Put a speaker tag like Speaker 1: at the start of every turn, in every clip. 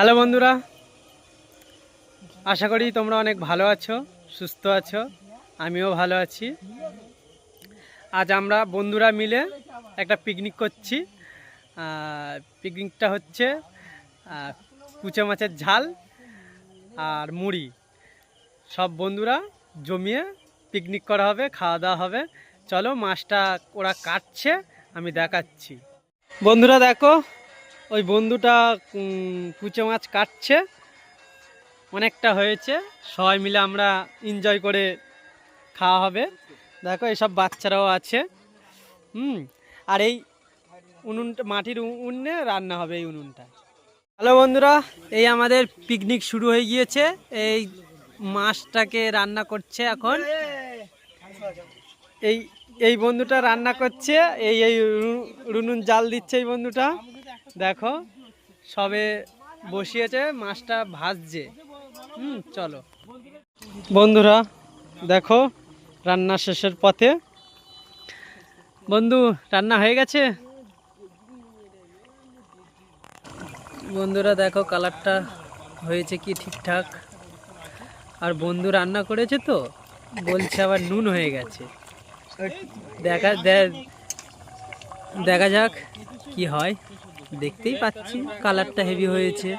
Speaker 1: Hello বন্ধুরা, আশা করি তোমরা অনেক ভালো আছো, সুস্থ আছো, আমিও ভালো আছি। আজ আমরা বন্ধুরা মিলে একটা পিকনিক করছি। পিকনিকটা হচ্ছে কুচে মাছের ঝাল আর মুড়ি। সব বন্ধুরা জমিয়ে পিকনিক করা হবে, খাওয়া দাওয়া হবে। চলো মাছটা ওরা কাটছে, আমি দেখাচ্ছি। বন্ধুরা দেখো ওই বন্ধুটা কুচে মাছ কাটছে। অনেকটা হয়েছে। সবাই মিলে আমরা এনজয় করে খাওয়া হবে। দেখো, এসব বাচ্চারাও আছে। হুম, আর এই উনুনটা, মাটির উনুনে রান্না হবে এই উনুনটা। হ্যালো বন্ধুরা, এই আমাদের পিকনিক শুরু হয়ে গিয়েছে। এই মাছটাকে রান্না করছে এখন। এই এই বন্ধুটা রান্না করছে। এই এই রুনুন জাল দিচ্ছে এই বন্ধুটা। দেখো, সবে বসিয়েছে, মাছটা ভাজছে। হুম, চলো। বন্ধুরা, দেখো, রান্না শেষের পথে। বন্ধু, রান্না হয়ে গেছে? বন্ধুরা, দেখো, কালারটা হয়েছে কি ঠিকঠাক? আর বন্ধু রান্না করেছে তো, বলছে আবার নুন হয়ে গেছে। দেখা দেখা যাক কি হয়। দেখতেই পাচ্ছি কালারটা হেভি হয়েছে।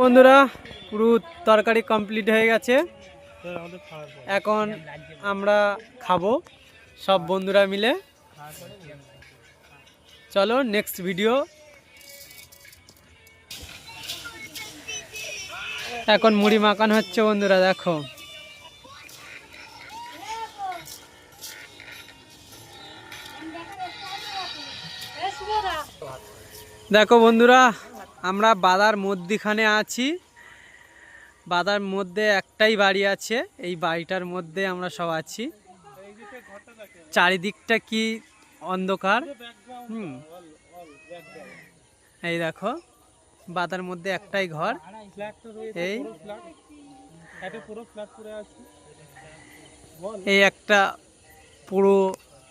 Speaker 1: বন্ধুরা, পুরো তরকারি কমপ্লিট হয়ে গেছে। এখন আমরা খাব, সব বন্ধুরা মিলে। চলো নেক্সট ভিডিও এখন মুড়ি মাখানো হচ্ছে বন্ধুরা, দেখো। দেখো বন্ধুরা, আমরা বাদার মধ্যিখানে আছি। বাদার মধ্যে একটাই বাড়ি আছে, এই বাড়িটার মধ্যে আমরা সব আছি। চারিদিকটা কি অন্ধকার? হুম। এই দেখো, বাদার মধ্যে একটাই ঘর। এই। এই একটা পুরো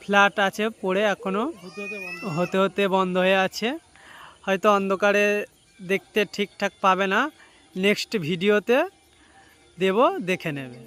Speaker 1: ফ্ল্যাট আছে, পড়ে এখনও হতে হতে বন্ধ হয়ে আছে। হয়তো অন্ধকারে দেখতে ঠিকঠাক পাবে না। নেক্সট ভিডিওতে দেব, দেখে নেবে।